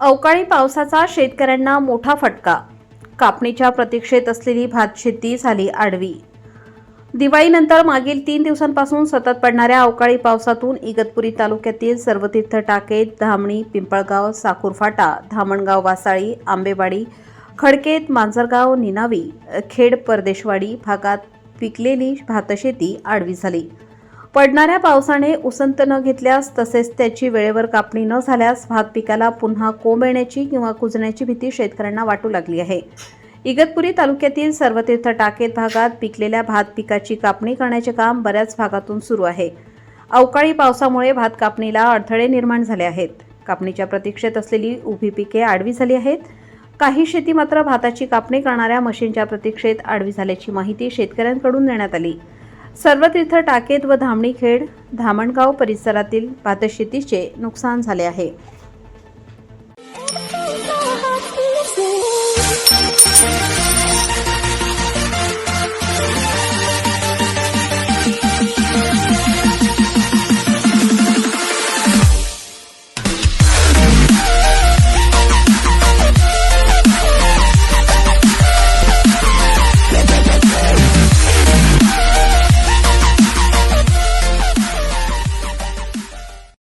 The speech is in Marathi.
अवकाळी पावसाचा शेतकऱ्यांना मोठा फटका. कापणीच्या प्रतीक्षेत असलेली भातशेती झाली आडवी. दिवाळीनंतर मागील तीन दिवसांपासून सतत पडणाऱ्या अवकाळी पावसातून इगतपुरी तालुक्यातील सर्वतीर्थ टाकेत धामणी पिंपळगाव साकूरफाटा धामणगाव वासाळी आंबेवाडी खडकेत मांजरगाव निनावी खेड परदेशवाडी भागात पिकलेली भातशेती आडवी झाली. पडणाऱ्या पावसाने उसंत न घेतल्यास तसेच त्याची वेळेवर कापणी न झाल्यास भात पिकाला पुन्हा कोंब येण्याची किंवा कुजण्याची भीती शेतकऱ्यांना वाटू लागली आहे. इगतपुरी तालुक्यातील सर्वतीर्थ टाकेत भागात पिकलेल्या भात पिकाची कापणी करण्याचे काम बऱ्याच भागातून सुरू आहे. अवकाळी पावसामुळे भात कापणीला अडथळे निर्माण झाले आहेत. कापणीच्या प्रतीक्षेत असलेली उभी पिके आडवी झाली आहेत. काही शेती मात्र भाताची कापणी करणाऱ्या मशीनच्या प्रतीक्षेत आडवी झाल्याची माहिती शेतकऱ्यांकडून देण्यात आली. सर्वतीर्थ टाकेत व धामणी खेड धामणगाव परिसरातील भातशेतीचे नुकसान झाले आहे.